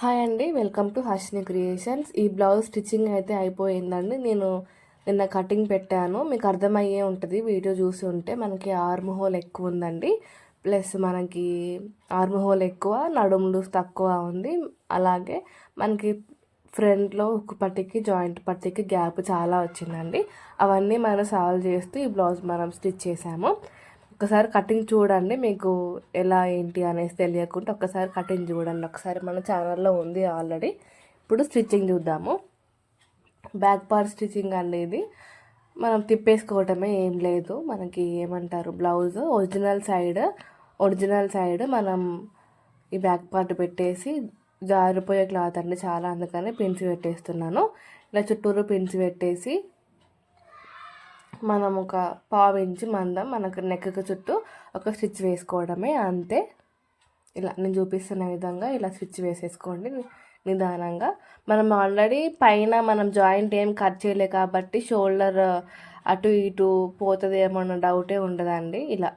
Hi అండి welcome to Harshini creations. ఈ blouse stitching అయితే అయిపోయిందండి. నేను నిన్న కటింగ్ పెట్టాను. మీకు అర్థమయ్యే ఉంటుంది వీడియో చూసి ఉంటే మనకి ఆర్మ్ హోల్ ఎక్కువ ఉందండి. ప్లస్ మనకి ఆర్మ్ హోల్ ఎక్కువ నడుములు తక్కువ ఉంది. అలాగే మనకి ఫ్రంట్లో ఒక పట్టికి జాయింట్ పట్టికి గ్యాప్ చాలా వచ్చిందండి. అవన్నీ మనం సాల్వ్ చేస్తూ ఈ బ్లౌజ్ మనం స్టిచ్ చేసాము ఒకసారి కటింగ్ చూడండి మీకు ఎలా ఏంటి అనేసి తెలియకుండా ఒకసారి కటింగ్ చూడండి. ఒకసారి మన ఛానల్లో ఉంది ఆల్రెడీ. ఇప్పుడు స్టిచ్చింగ్ చూద్దాము. బ్యాక్ పార్ట్ స్టిచ్చింగ్ అండి ఇది మనం తిప్పేసుకోవటమే ఏం లేదు. మనకి ఏమంటారు? Blouse original side original side మనం ఈ బ్యాక్ పార్ట్ పెట్టేసి జారిపోయే క్లాత్ అండి చాలా. అందుకని పిన్స్ పెట్టేస్తున్నాను. ఇలా చుట్టూరు పిన్స్ పెట్టేసి మనం ఒక పావు ఇంచు మందం మనకు నెక్కకు చుట్టూ ఒక స్టిచ్ వేసుకోవడమే అంతే. ఇలా నేను చూపిస్తున్న విధంగా ఇలా స్టిచ్ వేసేసుకోండి నిదానంగా. మనం ఆల్రెడీ పైన మనం జాయింట్ ఏం కట్ చేయలే కాబట్టి షోల్డర్ అటు ఇటు పోతుంది ఏమన్నా డౌటే ఉండదండి. ఇలా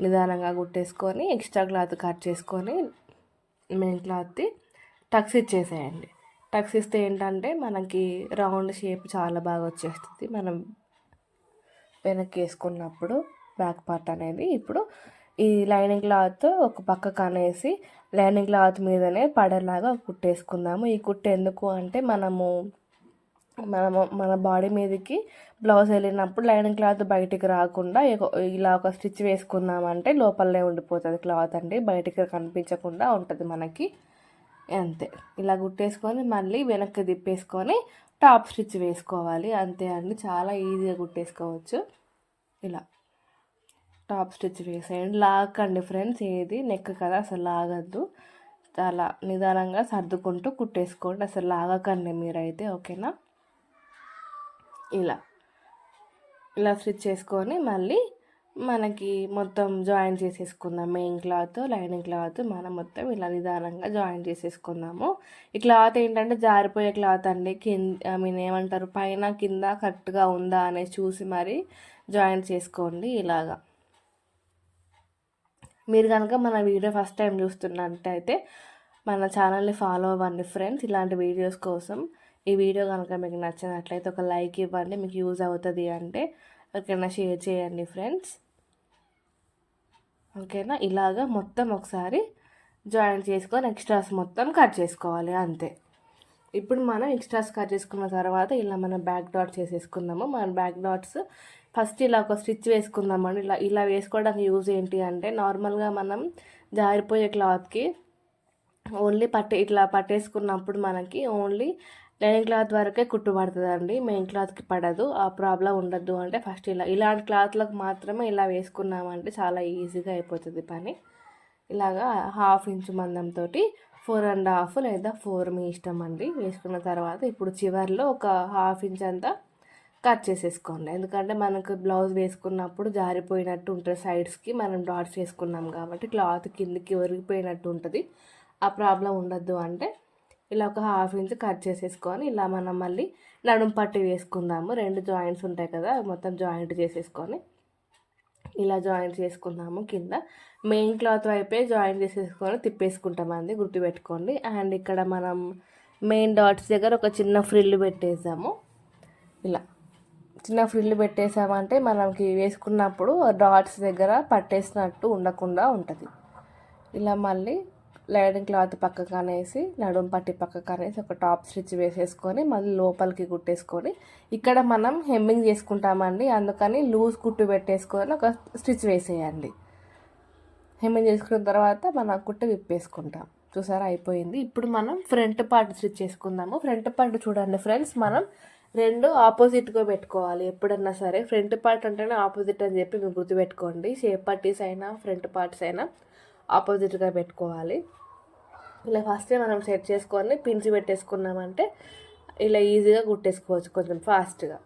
నిదానంగా కుట్టేసుకొని ఎక్స్ట్రా క్లాత్ కట్ చేసుకొని మెయిన్ క్లాత్ది టక్స్ ఇచ్చేసేయండి. టక్స్ ఇస్తే ఏంటంటే మనకి రౌండ్ షేప్ చాలా బాగా వచ్చేస్తుంది. మనం వెనక్కి వేసుకున్నప్పుడు బ్యాక్ పార్ట్ అనేది ఇప్పుడు ఈ లైనింగ్ క్లాత్ ఒక పక్కకు అనేసి లైనింగ్ క్లాత్ మీదనే పడేలాగా కుట్టేసుకుందాము. ఈ కుట్టు ఎందుకు అంటే మనము మనము మన బాడీ మీదకి బ్లౌజ్ వెళ్ళినప్పుడు లైనింగ్ క్లాత్ బయటికి రాకుండా ఇలా ఒక స్టిచ్ వేసుకున్నామంటే లోపలనే ఉండిపోతుంది క్లాత్ అండి. బయటికి కనిపించకుండా ఉంటుంది మనకి. అంతే. ఇలా కుట్టేసుకొని మళ్ళీ వెనక్కి తిప్పేసుకొని టాప్ స్టిచ్ వేసుకోవాలి. అంతే అండి. చాలా ఈజీగా కుట్టేసుకోవచ్చు. ఇలా. టాప్ స్టిచ్ వేసేయండి. లాగండి ఫ్రెండ్స్. ఏది నెక్ కదా అసలు లాగద్దు. చాలా నిదానంగా సర్దుకుంటూ కుట్టేసుకోండి. అసలు లాగకండి మీరైతే ఓకేనా? ఇలా. ఇలా స్టిచ్ చేసుకొని మళ్ళీ మనకి మొత్తం జాయిన్ చేసేసుకుందాం. మెయిన్ క్లాత్ లైనింగ్ క్లాత్ మనం మొత్తం ఇలా నిదానంగా జాయిన్ చేసేసుకుందాము. ఈ క్లాత్ ఏంటంటే జారిపోయే క్లాత్ అండి. కింద ఐ మీన్ ఏమంటారు పైన కింద కరెక్ట్గా ఉందా అనేసి చూసి మరి జాయిన్ చేసుకోండి ఇలాగా. మీరు కనుక మన వీడియో ఫస్ట్ టైం చూస్తున్నట్టయితే మన ఛానల్ని ఫాలో అవ్వండి ఫ్రెండ్స్. ఇలాంటి వీడియోస్ కోసం ఈ వీడియో కనుక మీకు నచ్చినట్లయితే ఒక లైక్ ఇవ్వండి. మీకు యూజ్ అవుతుంది అంటే ఎక్కడైనా షేర్ చేయండి ఫ్రెండ్స్. ఓకేనా? ఇలాగా మొత్తం ఒకసారి జాయిన్ చేసుకొని ఎక్స్ట్రాస్ మొత్తం కట్ చేసుకోవాలి అంతే. ఇప్పుడు మనం ఎక్స్ట్రాస్ కట్ చేసుకున్న తర్వాత ఇలా మనం బ్యాక్ డాట్స్ చేసేసుకుందాము మన బ్యాక్ డాట్స్ ఫస్ట్ ఇలా ఒక స్టిచ్ వేసుకుందామండి. ఇలా ఇలా వేసుకోవడానికి యూజ్ ఏంటి అంటే నార్మల్గా మనం జారిపోయే క్లాత్కి ఓన్లీ పట్టే ఇట్లా పట్టేసుకున్నప్పుడు మనకి ఓన్లీ లైనింగ్ క్లాత్ వరకే కుట్టు పడుతుందండి. మెయిన్ క్లాత్కి పడదు. ఆ ప్రాబ్లం ఉండద్దు అంటే ఫస్ట్ ఇలా ఇలాంటి క్లాత్లకు మాత్రమే ఇలా వేసుకున్నామంటే చాలా ఈజీగా అయిపోతుంది పని. ఇలాగా హాఫ్ ఇంచు మందంతో ఫోర్ అండ్ హాఫ్ లేదా ఫోర్ మీ ఇష్టం అండి. వేసుకున్న తర్వాత ఇప్పుడు చివరిలో ఒక హాఫ్ ఇంచ్ అంతా కట్ చేసేసుకోండి. ఎందుకంటే మనకు బ్లౌజ్ వేసుకున్నప్పుడు జారిపోయినట్టు ఉంటుంది సైడ్స్కి మనం డాట్స్ వేసుకున్నాం కాబట్టి క్లాత్ కిందికి ఒరిగిపోయినట్టు ఉంటుంది. ఆ ప్రాబ్లం ఉండద్దు అంటే ఇలా ఒక హాఫ్ ఇంచ్ కట్ చేసేసుకొని ఇలా మనం మళ్ళీ నడుము పట్టి వేసుకుందాము. రెండు జాయింట్స్ ఉంటాయి కదా మొత్తం జాయింట్ చేసేసుకొని ఇలా జాయింట్ చేసుకుందాము కింద. మెయిన్ క్లాత్ వైపే జాయింట్ చేసేసుకొని తిప్పేసుకుంటామండి గుర్తుపెట్టుకోండి. అండ్ ఇక్కడ మనం మెయిన్ డాట్స్ దగ్గర ఒక చిన్న ఫ్రిల్ పెట్టేసాము ఇలా. చిన్న ఫ్రిల్ పెట్టేసామంటే మనకి వేసుకున్నప్పుడు డాట్స్ దగ్గర పట్టేసినట్టు ఉండకుండా ఉంటుంది. ఇలా మళ్ళీ లైనింగ్ క్లాత్ పక్కకు అనేసి నడుం పట్టి పక్కకు అనేసి ఒక టాప్ స్టిచ్ వేసేసుకొని మళ్ళీ లోపలికి కుట్టేసుకొని ఇక్కడ మనం హెమ్మింగ్ చేసుకుంటామండి. అందుకని లూజ్ కుట్టు పెట్టేసుకొని ఒక స్టిచ్ వేసేయండి. హెమ్మింగ్ చేసుకున్న తర్వాత మనం కుట్టు విప్పేసుకుంటాం. చూసారా అయిపోయింది. ఇప్పుడు మనం ఫ్రంట్ పార్ట్ స్టిచ్ చేసుకుందాము. ఫ్రంట్ పార్ట్ చూడండి ఫ్రెండ్స్ మనం రెండు ఆపోజిట్గా పెట్టుకోవాలి. ఎప్పుడన్నా సరే ఫ్రంట్ పార్ట్ అంటేనే ఆపోజిట్ అని చెప్పి మీరు గుర్తుపెట్టుకోండి. షేప్ పార్టీస్ అయినా ఫ్రంట్ పార్ట్స్ అయినా ఆపోజిట్గా పెట్టుకోవాలి. ఇలా ఫస్టే మనం సెట్ చేసుకొని పిన్స్ పెట్టేసుకున్నామంటే ఇలా ఈజీగా కుట్టేసుకోవచ్చు కొంచెం ఫాస్ట్గా.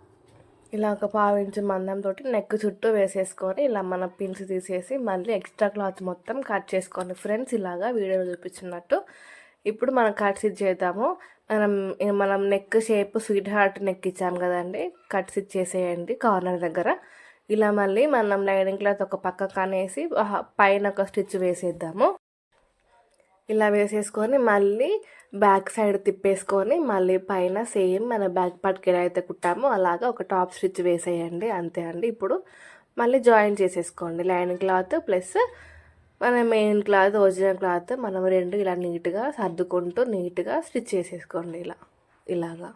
ఇలా ఒక పావు మందం మందంతో నెక్ చుట్టూ వేసేసుకొని ఇలా మన పిన్స్ తీసేసి మళ్ళీ ఎక్స్ట్రా క్లాత్ మొత్తం కట్ చేసుకోండి ఫ్రెండ్స్ ఇలాగా వీడియోలో చూపించినట్టు ఇప్పుడు మనం కట్ స్టిచ్ చేద్దాము. మనం మనం neck shape sweet heart neck ఇచ్చాం కదండి కట్ స్టిచ్ చేసేయండి కార్నర్ దగ్గర. ఇలా మళ్ళీ మనం లైనింగ్ క్లాత్ ఒక పక్క కనేసి పైన ఒక స్టిచ్ వేసేద్దాము. ఇలా వేసేసుకొని మళ్ళీ బ్యాక్ సైడ్ తిప్పేసుకొని మళ్ళీ పైన సేమ్ మన బ్యాక్ పార్ట్కి ఎలా అయితే కుట్టామో అలాగా ఒక టాప్ స్టిచ్ వేసేయండి అంతే అండి. ఇప్పుడు మళ్ళీ జాయిన్ చేసేసుకోండి లైనింగ్ క్లాత్ ప్లస్ మన మెయిన్ క్లాత్ ఒరిజినల్ క్లాత్ మనం రెండు ఇలా నీట్గా సర్దుకుంటూ నీట్గా స్టిచ్ చేసేసుకోండి ఇలా ఇలాగా.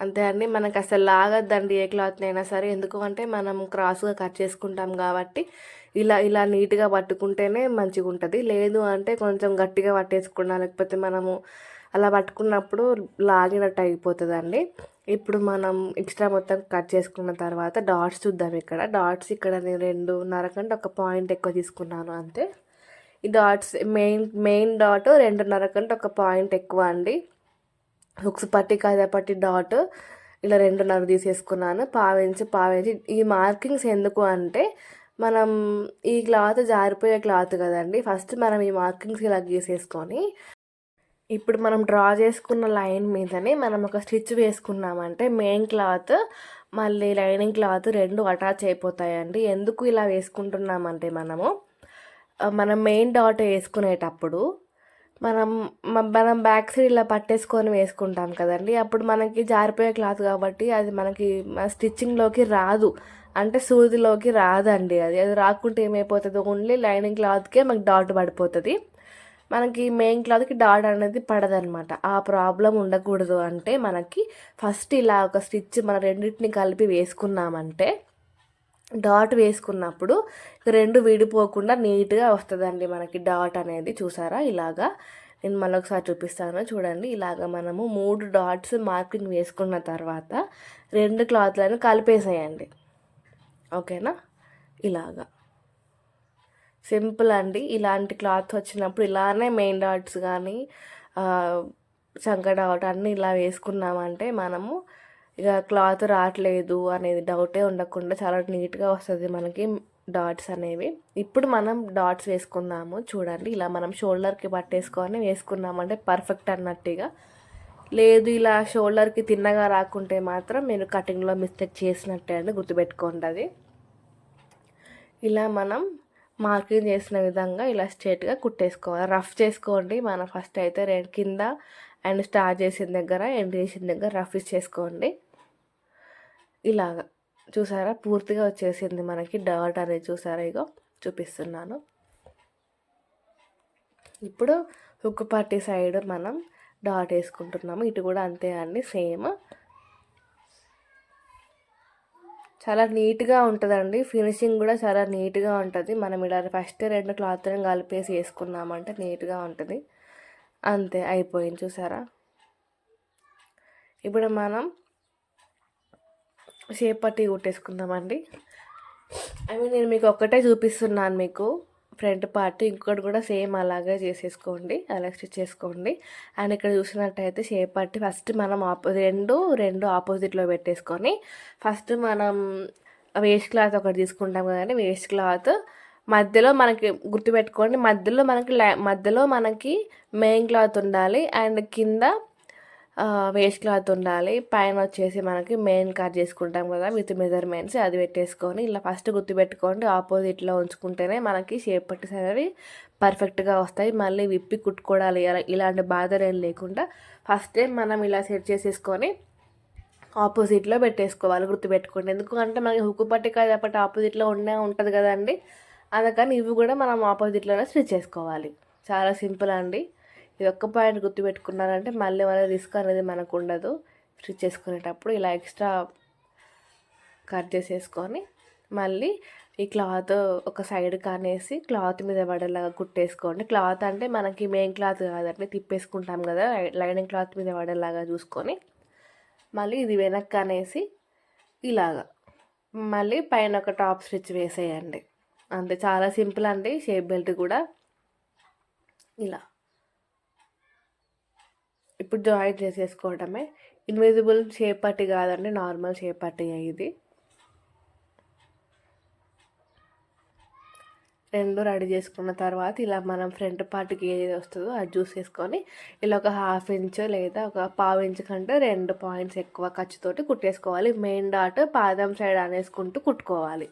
అంతే అండి. మనకు అసలు లాగద్దండి ఏ క్లాత్నైనా సరే. ఎందుకు అంటే మనం క్రాస్గా కట్ చేసుకుంటాం కాబట్టి ఇలా ఇలా నీట్గా పట్టుకుంటేనే మంచిగా ఉంటుంది లేదు అంటే కొంచెం గట్టిగా పట్టేసుకున్నా లేకపోతే మనము అలా పట్టుకున్నప్పుడు లాగినట్టు అయిపోతుందండి. ఇప్పుడు మనం ఎక్స్ట్రా మొత్తం కట్ చేసుకున్న తర్వాత డాట్స్ చూద్దాం ఇక్కడ. డాట్స్ ఇక్కడ నేను రెండున్నర కంటే ఒక పాయింట్ ఎక్కువ తీసుకున్నాను అంతే. ఈ డాట్స్ మెయిన్ మెయిన్ డాట్ రెండున్నర కంటే ఒక పాయింట్ ఎక్కువ అండి. హుక్స్ పట్టి కాదా పట్టి డాట్ ఇలా రెండున్నర తీసేసుకున్నాను. పావించి పావించి ఈ మార్కింగ్స్ ఎందుకు అంటే మనం ఈ క్లాత్ జారిపోయే క్లాత్ కదండి. ఫస్ట్ మనం ఈ మార్కింగ్స్ ఇలా గీసేసుకొని ఇప్పుడు మనం డ్రా చేసుకున్న లైన్ మీదనే మనం ఒక స్టిచ్ వేసుకున్నామంటే మెయిన్ క్లాత్ మళ్ళీ లైనింగ్ క్లాత్ రెండు అటాచ్ అయిపోతాయండి. ఎందుకు ఇలా వేసుకుంటున్నామంటే మనము మనం మెయిన్ డాట్ వేసుకునేటప్పుడు మనం మనం బ్యాక్ సైడ్ ఇలా పట్టేసుకొని వేసుకుంటాం కదండి. అప్పుడు మనకి జారిపోయే క్లాత్ కాబట్టి అది మనకి స్టిచ్చింగ్లోకి రాదు. అంటే సూదిలోకి రాదండి అది. అది రాకుంటే ఏమైపోతుంది? ఓన్లీ లైనింగ్ క్లాత్కే మనకి డాట్ పడిపోతుంది. మనకి మెయిన్ క్లాత్కి డాట్ అనేది పడదనమాట ఆ ప్రాబ్లం ఉండకూడదు అంటే మనకి ఫస్ట్ ఇలా ఒక స్టిచ్ మన రెండింటిని కలిపి వేసుకున్నామంటే డాట్ వేసుకున్నప్పుడు రెండు విడిపోకుండా నీట్గా వస్తుందండి మనకి డాట్ అనేది. చూసారా? ఇలాగా నేను మళ్ళీ ఒకసారి చూపిస్తాను. చూడండి ఇలాగ మనము మూడు డాట్స్ మార్కింగ్ వేసుకున్న తర్వాత రెండు క్లాత్లను కలిపేసేయండి. ఓకేనా? ఇలాగా. సింపుల్ అండి. ఇలాంటి క్లాత్ వచ్చినప్పుడు ఇలానే మెయిన్ డాట్స్ కానీ చంక డాట్ అన్నీ ఇలా వేసుకున్నామంటే మనము ఇక క్లాత్ రావట్లేదు అనేది డౌటే ఉండకుండా చాలా నీట్గా వస్తుంది మనకి డాట్స్ అనేవి. ఇప్పుడు మనం డాట్స్ వేసుకుందాము చూడండి. ఇలా మనం షోల్డర్కి పట్టేసుకొని వేసుకున్నామంటే పర్ఫెక్ట్ అన్నట్టుగా. లేదు ఇలా షోల్డర్కి తిన్నగా రాకుంటే మాత్రం మీరు కటింగ్లో మిస్టేక్ చేసినట్టే అని గుర్తుపెట్టుకోండి అది. ఇలా మనం మార్కింగ్ చేసిన విధంగా ఇలా స్ట్రేట్గా కుట్టేసుకోవాలి. రఫ్ చేసుకోండి. మనం ఫస్ట్ అయితే రెండు కింద అండ్ స్టార్ట్ చేసిన దగ్గర ఎండ్ చేసిన దగ్గర రఫ్ చేసుకోండి. ఇలాగ. చూసారా? పూర్తిగా వచ్చేసింది మనకి డాట్ అనేది. చూసారా ఇగో? చూపిస్తున్నాను. ఇప్పుడు హుక్ పార్టీ సైడ్ మనం డాట్ వేసుకుంటున్నాము. ఇటు కూడా అంతే అండి. సేమ్. చాలా నీట్గా ఉంటుందండి. ఫినిషింగ్ కూడా చాలా నీట్గా ఉంటుంది. మనం ఇలా ఫస్ట్ రెండు క్లాత్లను కలిపేసి వేసుకున్నామంటే నీట్గా ఉంటుంది. అంతే అయిపోయింది. చూసారా? ఇప్పుడు మనం షేప్ పట్టి కుట్టేసుకుందామండి. ఐ మీన్ నేను మీకు ఒక్కటే చూపిస్తున్నాను మీకు. ఫ్రంట్ పార్ట్ ఇంకోటి కూడా సేమ్ అలాగే చేసేసుకోండి అలా స్టిచ్ చేసుకోండి. అండ్ ఇక్కడ చూసినట్టయితే షేప్ పార్ట్ ఫస్ట్ మనం ఆపో రెండు రెండు ఆపోజిట్లో పెట్టేసుకొని ఫస్ట్ మనం వేస్ట్ క్లాత్ ఒకటి తీసుకుంటాం కదండి వేస్ట్ క్లాత్. మధ్యలో మనకి గుర్తుపెట్టుకోండి మధ్యలో మనకి మధ్యలో మనకి మెయిన్ క్లాత్ ఉండాలి అండ్ కింద వేస్ట్ క్లాత్ ఉండాలి. పైన వచ్చేసి మనకి మెయిన్ కట్ చేసుకుంటాం కదా విత్ మెజర్మెంట్స్ అది పెట్టేసుకొని ఇలా ఫస్ట్ గుర్తుపెట్టుకోండి. ఆపోజిట్లో ఉంచుకుంటేనే మనకి షేప్ పట్టిస్ అనేవి పర్ఫెక్ట్గా వస్తాయి. మళ్ళీ విప్పి కుట్టుకోవడాలి ఇలాంటి బాధలు ఏం లేకుండా ఫస్టే మనం ఇలా సెట్ చేసేసుకొని ఆపోజిట్లో పెట్టేసుకోవాలి గుర్తుపెట్టుకోండి. ఎందుకంటే మనకి హుక్కు పట్టి కాబట్టి ఆపోజిట్లో ఉండే ఉంటుంది కదండి. అందుకని ఇవి కూడా మనం ఆపోజిట్లోనే స్టిచ్ చేసుకోవాలి. చాలా సింపుల్ అండి. ఇది ఒక్క పాయింట్ గుర్తుపెట్టుకున్నారంటే మళ్ళీ మళ్ళీ రిస్క్ అనేది మనకు ఉండదు స్టిచ్ చేసుకునేటప్పుడు ఇలా ఎక్స్ట్రా కట్ చేసేసుకొని మళ్ళీ ఈ క్లాత్ ఒక సైడ్ కానేసి క్లాత్ మీద పడేలాగా కుట్టేసుకోండి. క్లాత్ అంటే మనకి మెయిన్ క్లాత్ కాదండి తిప్పేసుకుంటాం కదా లైనింగ్ క్లాత్ మీద పడేలాగా చూసుకొని మళ్ళీ ఇది వెనక్కి అనేసి ఇలాగా మళ్ళీ పైన ఒక టాప్ స్టిచ్ వేసేయండి. అంతే చాలా సింపుల్ అండి షేప్ బెల్ట్ కూడా. ఇలా. ఇప్పుడు జాయిన్ చేసేసుకోవడమే. ఇన్విజిబుల్ చేపట్టి కాదండి నార్మల్ చేపట్టి ఇది. రెండు రెడీ చేసుకున్న తర్వాత ఇలా మనం ఫ్రంట్ పార్ట్కి ఏది వస్తుందో అది చూసేసుకొని ఇలా ఒక హాఫ్ ఇంచ్ లేదా ఒక పావు ఇంచ్ కంటే రెండు పాయింట్స్ ఎక్కువ ఖర్చుతోటి కుట్టేసుకోవాలి. మెయిన్ డాట్ పాదం సైడ్ అనేసుకుంటూ కుట్టుకోవాలి.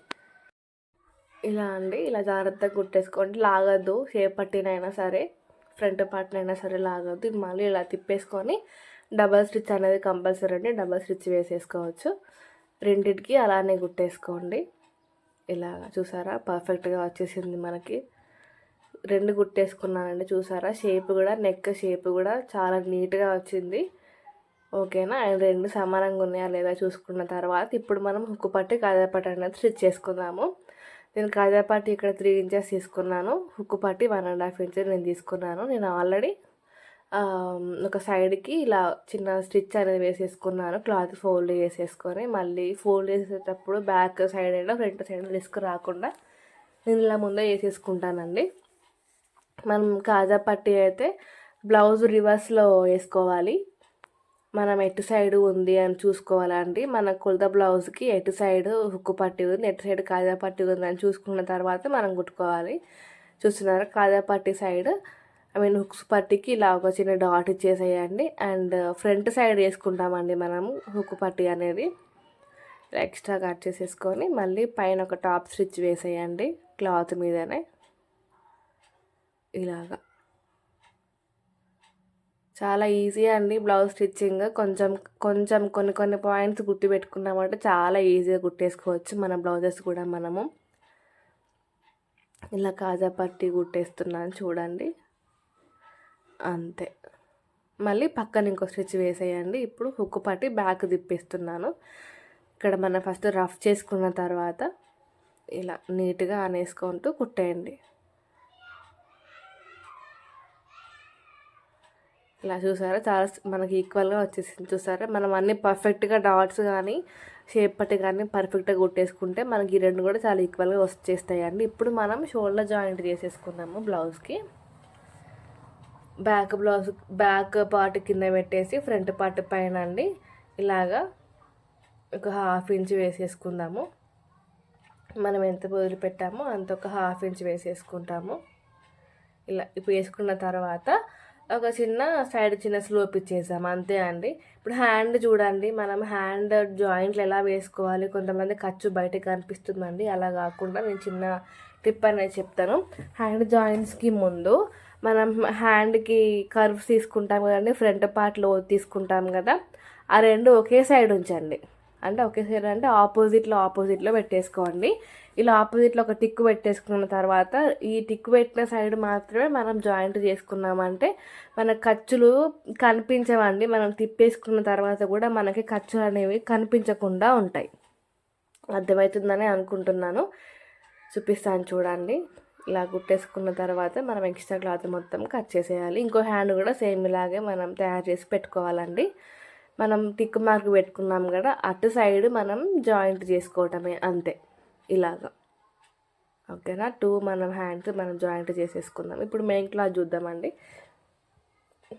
ఇలా అండి ఇలా జాగ్రత్తగా కుట్టేసుకోండి. లాగద్దు చేపట్టినైనా సరే. ఫ్రంట్ పార్ట్నైనా సరే లాగొద్దు. ఇది మళ్ళీ ఇలా తిప్పేసుకొని డబల్ స్టిచ్ అనేది కంపల్సరీ అండి. డబల్ స్టిచ్ వేసేసుకోవచ్చు. రెండింటికి అలానే గుట్టేసుకోండి. ఇలా చూసారా? పర్ఫెక్ట్గా వచ్చేసింది మనకి. రెండు గుట్టేసుకున్నానండి చూసారా? షేప్ కూడా నెక్ షేప్ కూడా చాలా నీట్గా వచ్చింది. ఓకేనా? అండ్ రెండు సమానంగా ఉన్నాయా లేదా చూసుకున్న తర్వాత ఇప్పుడు మనం హుక్కు పట్టి కాజాపట్టి అనేది స్టిచ్ చేసుకుందాము. నేను కాజా కాజాపట్టి ఇక్కడ త్రీ ఇంచెస్ తీసుకున్నాను. హుక్కు పట్టి వన్ అండ్ హాఫ్ ఇంచెస్ నేను తీసుకున్నాను. నేను ఆల్రెడీ ఒక సైడ్కి ఇలా చిన్న స్టిచ్ అనేది వేసేసుకున్నాను. క్లాత్ ఫోల్డ్ చేసేసుకొని మళ్ళీ ఫోల్డ్ చేసేటప్పుడు బ్యాక్ సైడ్ అయినా ఫ్రంట్ సైడ్ రిస్క్ రాకుండా నేను ఇలా ముందే వేసేసుకుంటానండి. మనం కాజా పట్టి అయితే బ్లౌజ్ రివర్స్లో వేసుకోవాలి. మనం ఎటు సైడ్ ఉంది అని చూసుకోవాలండి మన కొలత బ్లౌజ్కి ఎటు సైడ్ హుక్కు పట్టి ఉంది ఎటు సైడ్ కాజా పట్టి ఉంది అని చూసుకున్న తర్వాత మనం కుట్టుకోవాలి. చూస్తున్నారు? కాజా పట్టి సైడ్ ఐ మీన్ హుక్స్ పట్టికి ఇలా ఒక చిన్న డాట్ ఇచ్చేసేయండి. అండ్ ఫ్రంట్ సైడ్ వేసుకుంటామండి మనము హుక్కు పట్టి అనేది. ఎక్స్ట్రా కట్ చేసేసుకొని మళ్ళీ పైన ఒక టాప్ స్టిచ్ వేసేయండి క్లాత్ మీదనే. ఇలాగా. చాలా ఈజీ అండి బ్లౌజ్ స్టిచ్చింగ్. కొంచెం కొంచెం కొన్ని కొన్ని పాయింట్స్ గుర్తుపెట్టుకున్నామంటే చాలా ఈజీగా కుట్టేసుకోవచ్చు మన బ్లౌజెస్ కూడా మనము. ఇలా కాజా పట్టి కుట్టేస్తున్నాను చూడండి. అంతే. మళ్ళీ పక్కన ఇంకో స్టిచ్ వేసేయండి. ఇప్పుడు హుక్ పట్టి బ్యాక్ తిప్పేస్తున్నాను. ఇక్కడ మనం ఫస్ట్ రఫ్ చేసుకున్న తర్వాత ఇలా నీట్గా అనేసుకుంటూ కుట్టేయండి. ఇలా చూసారా? చాలా మనకి ఈక్వల్గా వచ్చేసింది. చూసారా? మనం అన్ని పర్ఫెక్ట్గా డాట్స్ కానీ షేప్ పట్టి కానీ పర్ఫెక్ట్గా కుట్టేసుకుంటే మనకి ఈ రెండు కూడా చాలా ఈక్వల్గా వచ్చేస్తాయి అండి ఇప్పుడు మనం షోల్డర్ జాయింట్ చేసేసుకున్నాము బ్లౌజ్కి బ్యాక్ బ్లౌజ్ బ్యాక్ పార్ట్ కింద పెట్టేసి ఫ్రంట్ పార్ట్ పైన అండి. ఇలాగా ఒక హాఫ్ ఇంచ్ వేసేసుకుందాము. మనం ఎంత వదిలిపెట్టామో అంత ఒక హాఫ్ ఇంచ్ వేసేసుకుంటాము. ఇలా ఇప్పుడు వేసుకున్న తర్వాత ఒక చిన్న సైడ్ చిన్న స్లోప్ ఇచ్చేసాం. అంతే అండి. ఇప్పుడు హ్యాండ్ చూడండి. మనం హ్యాండ్ జాయింట్లు ఎలా వేసుకోవాలి? కొంతమంది ఖర్చు బయటకు కనిపిస్తుందండి. అలా కాకుండా నేను చిన్న టిప్ అనేది చెప్తాను. హ్యాండ్ జాయింట్స్కి ముందు మనం హ్యాండ్కి కర్వ్స్ తీసుకుంటాం కదండి. ఫ్రంట్ పార్ట్లో తీసుకుంటాం కదా. ఆ రెండు ఒకే సైడ్ ఉంచండి. అంటే ఒకేసారి అంటే ఆపోజిట్లో ఆపోజిట్లో పెట్టేసుకోండి. ఇలా ఆపోజిట్లో ఒక టిక్ పెట్టేసుకున్న తర్వాత ఈ టిక్ పెట్టిన సైడ్ మాత్రమే మనం జాయింట్ చేసుకున్నామంటే మన ఖర్చులు కనిపించవండి. మనం తిప్పేసుకున్న తర్వాత కూడా మనకి ఖర్చులు అనేవి కనిపించకుండా ఉంటాయి. అర్థమవుతుందని అనుకుంటున్నాను. చూపిస్తాను చూడండి. ఇలా కుట్టేసుకున్న తర్వాత మనం ఎక్స్ట్రా క్లాత్ మొత్తం కట్ చేసేయాలి. ఇంకో హ్యాండ్ కూడా సేమ్ ఇలాగే మనం తయారు చేసి పెట్టుకోవాలండి. మనం టిక్ మార్క్ పెట్టుకున్నాం కదా అటు సైడ్ మనం జాయింట్ చేసుకోవటమే అంతే. ఇలాగా. ఓకేనా? టూ మనం హ్యాండ్స్ మనం జాయింట్ చేసేసుకుందాం. ఇప్పుడు మెయిన్ క్లాత్ చూద్దామండి.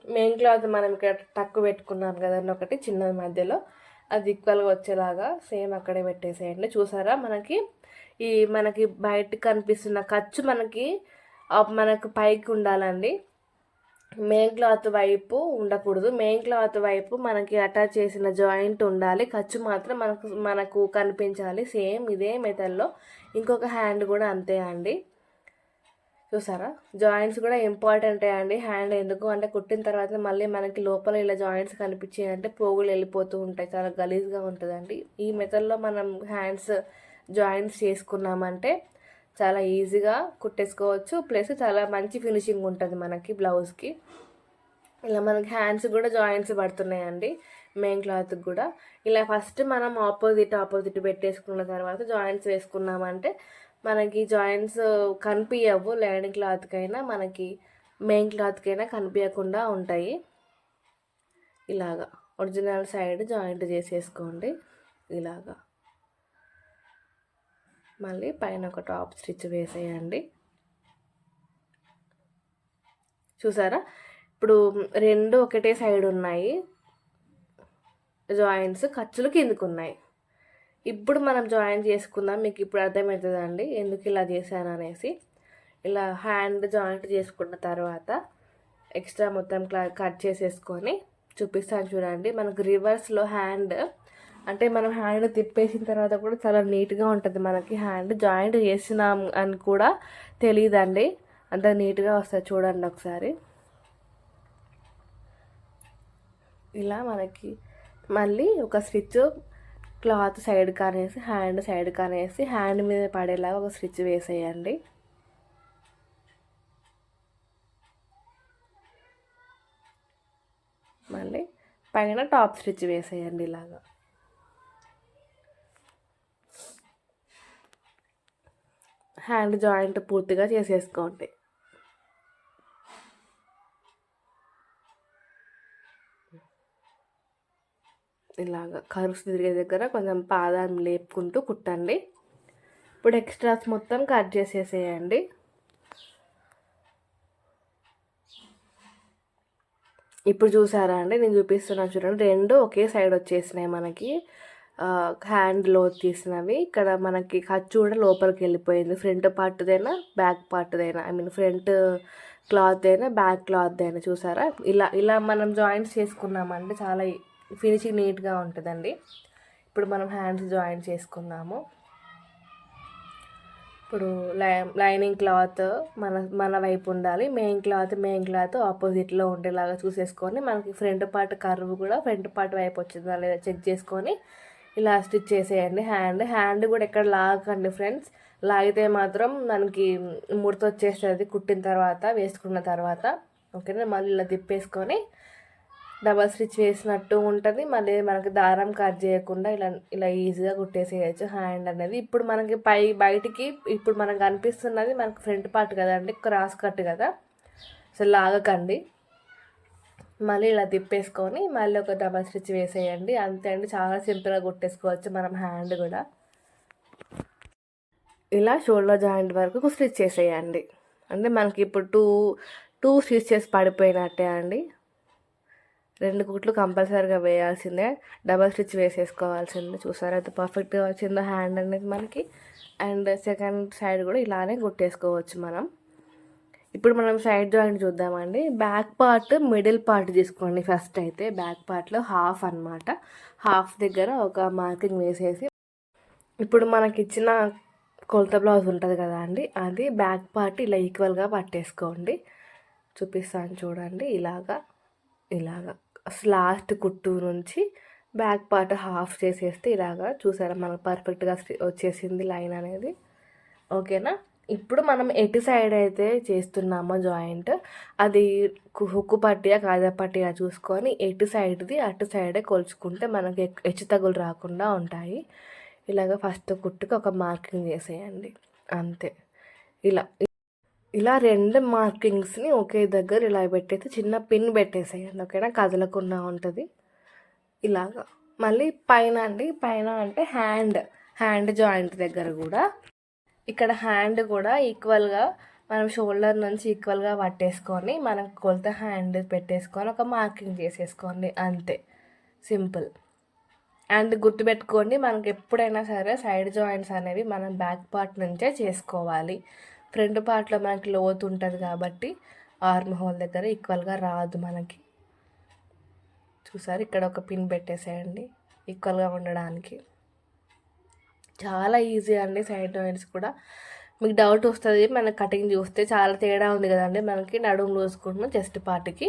మెయిన్ క్లాత్ మనం ఇక్కడ తక్కువ పెట్టుకున్నాం కదండి ఒకటి చిన్న మధ్యలో అది ఈక్వల్గా వచ్చేలాగా సేమ్ అక్కడే పెట్టేసేయండి. చూసారా? మనకి ఈ మనకి బయట కనిపిస్తున్న ఖర్చు మనకి మనకు పైకి ఉండాలండి. మెయిన్ క్లాత్ వైపు ఉండకూడదు. మెయిన్ క్లాత్ వైపు మనకి అటాచ్ చేసిన జాయింట్ ఉండాలి. ఖర్చు మాత్రం మనకు మనకు కనిపించాలి. సేమ్ ఇదే మెథడ్లో ఇంకొక హ్యాండ్ కూడా అంతే అండి. చూసారా? జాయింట్స్ కూడా ఇంపార్టెంటే అండి. హ్యాండ్ ఎందుకు? అంటే కుట్టిన తర్వాత మళ్ళీ మనకి లోపల ఇలా జాయింట్స్ కనిపించాయి అంటే పోగులు వెళ్ళిపోతూ ఉంటాయి. చాలా గలీజ్గా ఉంటుందండి. ఈ మెథడ్లో మనం హ్యాండ్స్ జాయింట్స్ చేసుకున్నామంటే చాలా ఈజీగా కుట్టేసుకోవచ్చు. ప్లస్ చాలా మంచి ఫినిషింగ్ ఉంటుంది మనకి బ్లౌజ్కి. ఇలా మనకి హ్యాండ్స్ కూడా జాయింట్స్ పడుతున్నాయండి. మెయిన్ క్లాత్కి కూడా. ఇలా ఫస్ట్ మనం ఆపోజిట్ ఆపోజిట్ పెట్టేసుకున్న తర్వాత జాయింట్స్ వేసుకున్నామంటే మనకి జాయింట్స్ కనిపించవు లైనింగ్ క్లాత్కైనా మనకి మెయిన్ క్లాత్కైనా కనిపించకుండా ఉంటాయి. ఇలాగా. ఒరిజినల్ సైడ్ జాయింట్ చేసేసుకోండి. ఇలాగా. మళ్ళీ పైన ఒక టాప్ స్టిచ్ వేసేయండి. చూసారా? ఇప్పుడు రెండు ఒకటే సైడ్ ఉన్నాయి. జాయింట్స్ ఖర్చులు కిందకు ఉన్నాయి. ఇప్పుడు మనం జాయిన్ చేసుకుందాం మీకు ఇప్పుడు అర్థమవుతుందండి ఎందుకు ఇలా చేశాను అనేసి. ఇలా హ్యాండ్ జాయింట్ చేసుకున్న తర్వాత ఎక్స్ట్రా మొత్తం కట్ చేసేసుకొని చూపిస్తాను చూడండి. మనకు రివర్స్లో హ్యాండ్ అంటే మనం హ్యాండ్ తిప్పేసిన తర్వాత కూడా చాలా నీట్గా ఉంటుంది. మనకి హ్యాండ్ జాయింట్ చేసినాం అని కూడా తెలియదండి. అంత నీట్గా వస్తుంది చూడండి ఒకసారి. ఇలా మనకి మళ్ళీ ఒక స్టిచ్ క్లాత్ సైడ్ కానేసి హ్యాండ్ సైడ్ కానేసి హ్యాండ్ మీద పడేలాగా ఒక స్టిచ్ వేసేయండి. మళ్ళీ పైన టాప్ స్టిచ్ వేసేయండి ఇలాగా. హ్యాండ్ జాయింట్ పూర్తిగా చేసేసుకోండి ఇలాగ కరుసు తిరిగే దగ్గర కొంచెం పాదాన్ని లేపుకుంటూ కుట్టండి. ఇప్పుడు ఎక్స్ట్రాస్ మొత్తం కట్ చేసేసేయండి. ఇప్పుడు చూసారా అండి నేను చూపిస్తున్నాను చూడండి రెండు ఒకే సైడ్ వచ్చేసినాయి మనకి. హ్యాండ్లో తీసినవి. ఇక్కడ మనకి ఖర్చు కూడా లోపలికి వెళ్ళిపోయింది. ఫ్రంట్ పార్ట్దైనా బ్యాక్ పార్ట్దైనా ఐ మీన్ ఫ్రంట్ క్లాత్ అయినా బ్యాక్ క్లాత్ అయినా చూసారా? ఇలా ఇలా మనం జాయింట్స్ చేసుకున్నామంటే చాలా ఫినిషింగ్ నీట్గా ఉంటుందండి. ఇప్పుడు మనం హ్యాండ్స్ జాయిన్ చేసుకుందాము. ఇప్పుడు లై లైనింగ్ క్లాత్ మన మన వైపు ఉండాలి. మెయిన్ క్లాత్ మెయిన్ క్లాత్ ఆపోజిట్లో ఉండేలాగా చూసేసుకొని మనకి ఫ్రంట్ పార్ట్ కర్వ్ కూడా ఫ్రంట్ పార్ట్ వైపు వచ్చిందా లేదా చెక్ చేసుకొని ఇలా స్టిచ్ చేసేయండి. హ్యాండ్ హ్యాండ్ కూడా ఎక్కడ లాగకండి ఫ్రెండ్స్. లాగితే మాత్రం మనకి ముడత వచ్చేస్తుంది కుట్టిన తర్వాత వేసుకున్న తర్వాత. ఓకేనా? మళ్ళీ ఇలా తిప్పేసుకొని డబల్ స్టిచ్ వేసినట్టు ఉంటుంది. మళ్ళీ మనకి దారం కట్ చేయకుండా ఇలా ఇలా ఈజీగా కుట్టేసేయచ్చు. హ్యాండ్ అనేది ఇప్పుడు మనకి పై బయటికి ఇప్పుడు మనకు కనిపిస్తున్నది మనకు ఫ్రంట్ పార్ట్ కదండి క్రాస్ కట్ కదా. సో లాగకండి. మళ్ళీ ఇలా తిప్పేసుకొని మళ్ళీ ఒక డబల్ స్టిచ్ వేసేయండి. అంతే అండి. చాలా సింపుల్గా కుట్టేసుకోవచ్చు మనం హ్యాండ్ కూడా. ఇలా షోల్డర్ జాయింట్ వరకు స్టిచ్ చేసేయండి. అంటే మనకి ఇప్పుడు టూ టూ స్టిచ్చెస్ పడిపోయినట్టే అండి. రెండు కుట్లు కంపల్సరీగా వేయాల్సిందే. డబల్ స్టిచ్ వేసేసుకోవాల్సిందే. చూసారా? అయితే పర్ఫెక్ట్గా వచ్చిందో హ్యాండ్ అనేది మనకి. అండ్ సెకండ్ సైడ్ కూడా ఇలానే కుట్టేసుకోవచ్చు మనం. ఇప్పుడు మనం సైడ్ జాయింట్ చూద్దామండి. బ్యాక్ పార్ట్ మిడిల్ పార్ట్ తీసుకోండి ఫస్ట్ అయితే. బ్యాక్ పార్ట్లో హాఫ్ అనమాట హాఫ్ దగ్గర ఒక మార్కింగ్ వేసేసి ఇప్పుడు మనకి ఇచ్చిన కొలత బ్లౌజ్ ఉంటుంది కదా అండి అది బ్యాక్ పార్ట్ ఇలా ఈక్వల్గా పట్టేసుకోండి. చూపిస్తాను చూడండి ఇలాగా ఇలాగా. లాస్ట్ కుట్టు నుంచి బ్యాక్ పార్ట్ హాఫ్ చేసేస్తే ఇలాగా చూసారా మనకు పర్ఫెక్ట్గా వచ్చేసింది లైన్ అనేది. ఓకేనా ఇప్పుడు మనం ఎటు సైడ్ అయితే చేస్తున్నామో జాయింట్ అది హుక్కు పట్టియా కాజా పట్టియా చూసుకొని ఎటు సైడ్ది అటు సైడే కొలుచుకుంటే మనకి హెచ్చు తగులు రాకుండా ఉంటాయి. ఇలాగ ఫస్ట్ కుట్టుకు ఒక మార్కింగ్ చేసేయండి. అంతే. ఇలా. ఇలా రెండు మార్కింగ్స్ని ఒకే దగ్గర ఇలా పెట్టేసి చిన్న పిన్ పెట్టేసేయండి. ఓకేనా? కదలకుండా ఉంటుంది. ఇలాగా. మళ్ళీ పైన అండి. పైన అంటే హ్యాండ్. హ్యాండ్ జాయింట్ దగ్గర కూడా ఇక్కడ హ్యాండ్ కూడా ఈక్వల్గా మనం షోల్డర్ నుంచి ఈక్వల్గా పట్టేసుకొని మనం కొలత హ్యాండ్ పెట్టేసుకొని ఒక మార్కింగ్ చేసేసుకోండి. అంతే. సింపుల్ అండ్ గుర్తుపెట్టుకోండి మనకి ఎప్పుడైనా సరే సైడ్ జాయింట్స్ అనేవి మనం బ్యాక్ పార్ట్ నుంచే చేసుకోవాలి. ఫ్రంట్ పార్ట్లో మనకి లోతు ఉంటుంది కాబట్టి ఆర్మ్ హోల్ దగ్గర ఈక్వల్గా రాదు మనకి. చూసారు? ఇక్కడ ఒక పిన్ పెట్టేసేయండి. ఈక్వల్గా ఉండడానికి. చాలా ఈజీ అండి సైడ్ జాయింట్స్ కూడా. మీకు డౌట్ వస్తుంది మన కటింగ్ చూస్తే చాలా తేడా ఉంది కదండి. మనకి నడుము చూసుకుంటున్నాం చెస్ట్ పార్ట్కి.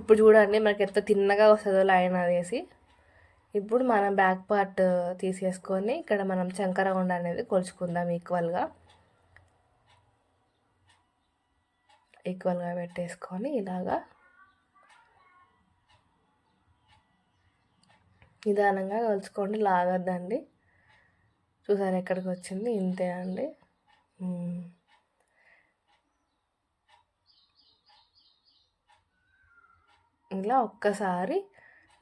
ఇప్పుడు చూడండి మనకి ఎంత తిన్నగా వస్తుందో లైన్ అనేసి. ఇప్పుడు మనం బ్యాక్ పార్ట్ తీసేసుకొని ఇక్కడ మనం చంకరగుండ అనేది కొలుచుకుందాం ఈక్వల్గా. ఈక్వల్గా పెట్టేసుకొని ఇలాగా. నిదానంగా కలుచుకోండి లాగద్దండి. చూసారు ఎక్కడికి వచ్చింది ఇంతే అండి. ఇలా ఒక్కసారి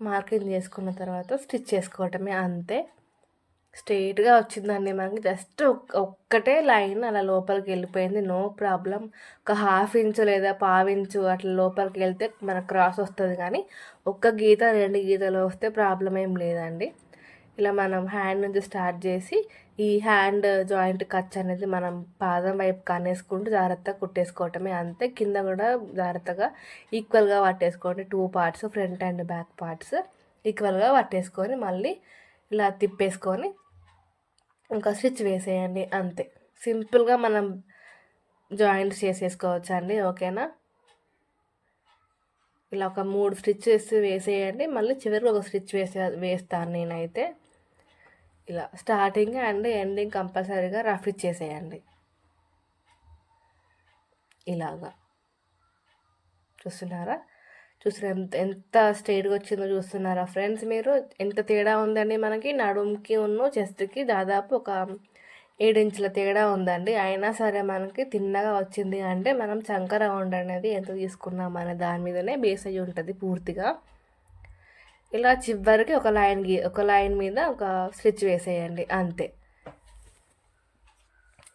మార్కింగ్ చేసుకున్న తర్వాత స్టిచ్ చేసుకోవటమే అంతే. స్ట్రైట్గా వచ్చిందండి మనకి. జస్ట్ ఒక్కటే లైన్ అలా లోపలికి వెళ్ళిపోయింది. No problem. ఒక హాఫ్ ఇంచు లేదా పావించు అట్లా లోపలికి వెళ్తే మనకు క్రాస్ వస్తుంది కానీ ఒక్క గీత రెండు గీతలు వస్తే ప్రాబ్లం ఏం లేదండి. ఇలా మనం హ్యాండ్ నుంచి స్టార్ట్ చేసి ఈ హ్యాండ్ జాయింట్ కచ్ అనేది మనం పాదం వైపు కనేసుకుంటూ జాగ్రత్తగా కుట్టేసుకోవటమే. అంతే కింద కూడా జాగ్రత్తగా ఈక్వల్గా పట్టేసుకోండి. Two parts front and back parts ఈక్వల్గా పట్టేసుకొని మళ్ళీ ఇలా తిప్పేసుకొని ఇంకా స్టిచ్ వేసేయండి. అంతే. సింపుల్గా మనం జాయింట్స్ చేసేసుకోవచ్చు అండి ఓకేనా? ఇలా ఒక మూడు స్టిచ్చెస్ వేసేయండి. మళ్ళీ చివరికి ఒక స్టిచ్ వేసే వేస్తాను నేనైతే. ఇలా స్టార్టింగ్ అండ్ ఎండింగ్ కంపల్సరీగా రఫ్ ఇచ్చేసేయండి. ఇలాగా. చూస్తున్నారా? చూసారా ఎంత ఎంత స్ట్రైట్గా వచ్చిందో చూస్తున్నారా ఫ్రెండ్స్ మీరు? ఎంత తేడా ఉందండి మనకి? నడుముకి ఉన్న చెస్ట్కి దాదాపు ఒక ఏడించుల తేడా ఉందండి. అయినా సరే మనకి తిన్నగా వచ్చింది అంటే మనం చంక రౌండ్ అనేది ఎంత తీసుకున్నాం అనే దాని మీదనే బేస్ అయ్యి ఉంటుంది పూర్తిగా. ఇలా చివరికి ఒక లైన్ గీ ఒక లైన్ మీద ఒక స్టిచ్ వేసేయండి అంతే.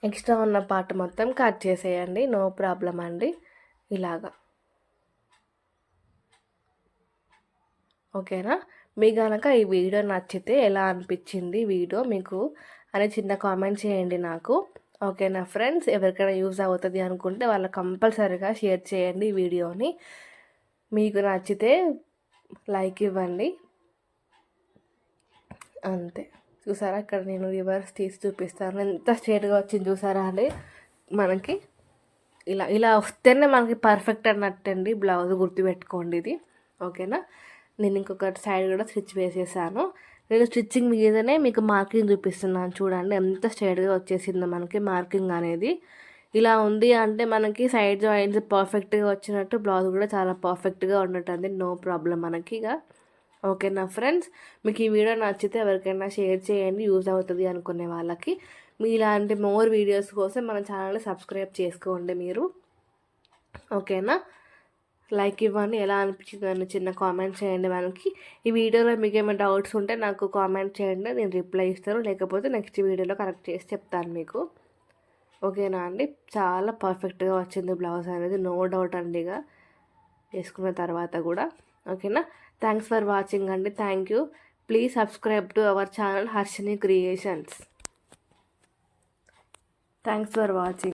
ఎక్స్ట్రా ఉన్న పార్ట్ మొత్తం కట్ చేసేయండి నో ప్రాబ్లం అండి ఇలాగా. ఓకేనా? మీ కనుక ఈ వీడియో నచ్చితే ఎలా అనిపించింది వీడియో మీకు అని చిన్న కామెంట్ చేయండి నాకు. ఓకేనా ఫ్రెండ్స్? ఎవరికైనా యూజ్ అవుతుంది అనుకుంటే వాళ్ళు కంపల్సరీగా షేర్ చేయండి ఈ వీడియోని. మీకు నచ్చితే లైక్ ఇవ్వండి. అంతే. చూసారా? ఇక్కడ నేను రివర్స్ తీసి చూపిస్తాను. ఎంత స్ట్రేట్గా వచ్చింది చూసారా అండి? మనకి ఇలా ఇలా వస్తేనే మనకి పర్ఫెక్ట్ అన్నట్టండి బ్లౌజ్ గుర్తుపెట్టుకోండి ఇది. ఓకేనా? నేను ఇంకొక సైడ్ కూడా స్టిచ్ వేసేసాను. నేను స్టిచ్చింగ్ మీదనే మీకు మార్కింగ్ చూపిస్తున్నాను. చూడండి ఎంత స్ట్రేట్గా వచ్చేసిందో మనకి మార్కింగ్ అనేది. ఇలా ఉంది అంటే మనకి సైడ్ జాయింట్స్ పర్ఫెక్ట్గా వచ్చినట్టు బ్లౌజ్ కూడా చాలా పర్ఫెక్ట్గా ఉన్నట్టు నో ప్రాబ్లం మనకి ఇక. ఓకేనా ఫ్రెండ్స్ మీకు ఈ వీడియో నచ్చితే ఎవరికైనా షేర్ చేయండి. యూజ్ అవుతుంది అనుకునే వాళ్ళకి. మీ ఇలాంటి మోర్ వీడియోస్ కోసం మన ఛానల్ని సబ్స్క్రైబ్ చేసుకోండి మీరు. ఓకేనా లైక్ ఇవ్వండి. ఎలా అనిపించింది అని చిన్న కామెంట్ చేయండి మనకి. ఈ వీడియోలో మీకు ఏమైనా డౌట్స్ ఉంటే నాకు కామెంట్ చేయండి. నేను రిప్లై ఇస్తాను. లేకపోతే నెక్స్ట్ వీడియోలో కరెక్ట్ చేసి చెప్తాను మీకు. ఓకేనా అండి? చాలా పర్ఫెక్ట్గా వచ్చింది బ్లౌజ్ అనేది. నో డౌట్ అండి ఇక. వేసుకున్న తర్వాత కూడా. ఓకేనా? థ్యాంక్స్ ఫర్ వాచింగ్ అండి. Thank you. Please subscribe to our channel Harshini creations. Thanks for watching.